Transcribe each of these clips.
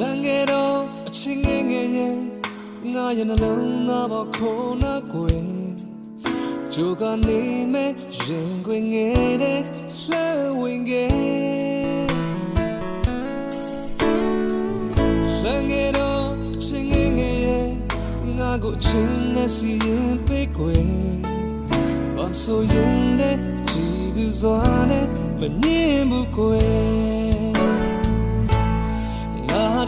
လမ်းငယ်တော့အချင်းငယ်ငယ်ရဲ့ငါရဲ့နှလုံးသားပေါ်ခုနာကွယ်ဂျိုကနေမဲ့ရင်ခွင်ငယ်တဲ့လှဝင်ငယ်လမ်းငယ်တော့အချင်းငယ်ငယ်ရဲ့ငါကိုချင်းနဲ့စီရင်ပေးကွယ်ဘာဆိုရင်တဲ့ကြည်ဘူးစွာနဲ့မငြင်းဘူးကွယ်ငါ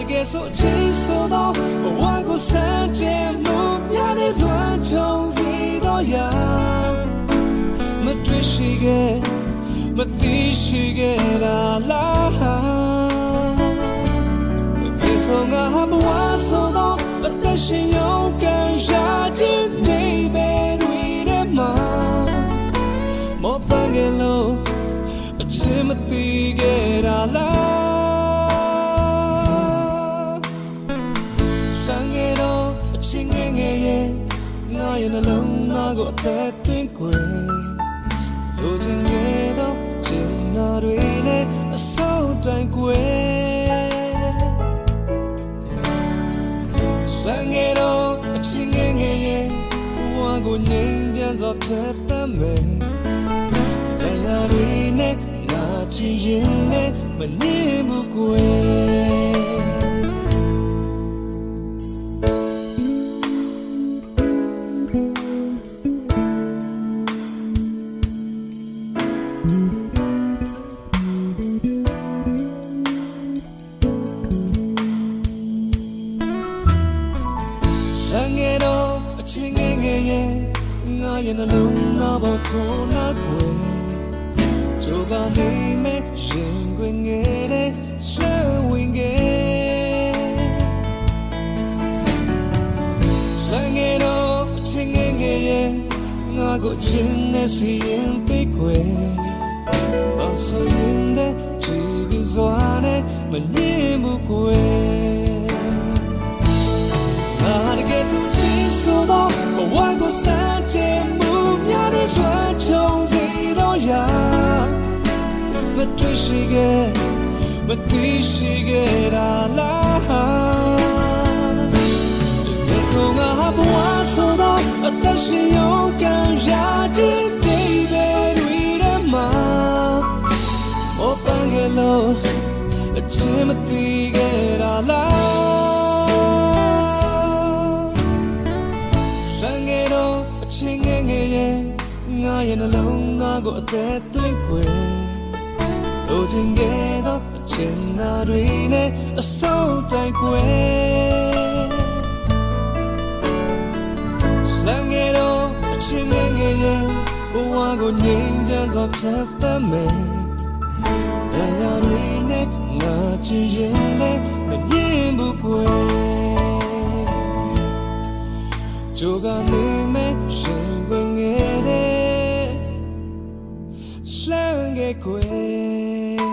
တကယ်ဆိုအချင်းဆိုတော့ဘဝကိုစမ်းကြဲမှုများတဲ့လွမ်းချုံစီတော့ရာမတွေ့ရှိခဲ့မသိရှိခဲ့တာလားဘယ်ဆိုငါဘဝဆိုတော့အသက်ရှင်ရုံကံရခြင်းတိတ်ပဲတွေထဲမှာမောပန်းကလေးအချင်းမသိခဲ့တာလား ကိုအသက်သွင်းခွေလိုချင်ခဲ့တော့ချင်နာတွေနဲ့အဆောက်တိုင်ခွေတန်ငယ်တော့အချင်းငယ်ငယ်ရဲ့ဘဝကိုငြိမ်းချမ်းစွာဖြတ်သန်းမယ်တရားတွေနဲ့ငါချင်ရင်နဲ့မငြင်းဘူးကွယ် ချင်းငယ်ငယ်ရဲ့ငါရဲ့နှလုံးသားပေါ်ခုနာကွယ်ကြိုးကနေမဲ့ရင်ခွင်ငယ်တဲ့ဆွဲဝင်ငယ်လမ်းငယ်တော့အချင်းငယ်ငယ်ရဲ့ငါကို တော့ဘဝကိုစမ်းကြဲမှုများတဲ့လွှမ်းချုံစီတော့ရာမတွေ့ရှိခဲ့မသိရှိခဲ့တာလား သားကိုအသက်သွင်းခွေလိုချင်ခဲ့တော့အချင်းနာတွေနဲ့အဆုံးတိုင်ခွေလမ်းငယ်တော့အချင်းငယ်ငယ်ရဲ့ဘဝကိုငြိမ်းချမ်းစွာဖြတ် nhớ nghe quê.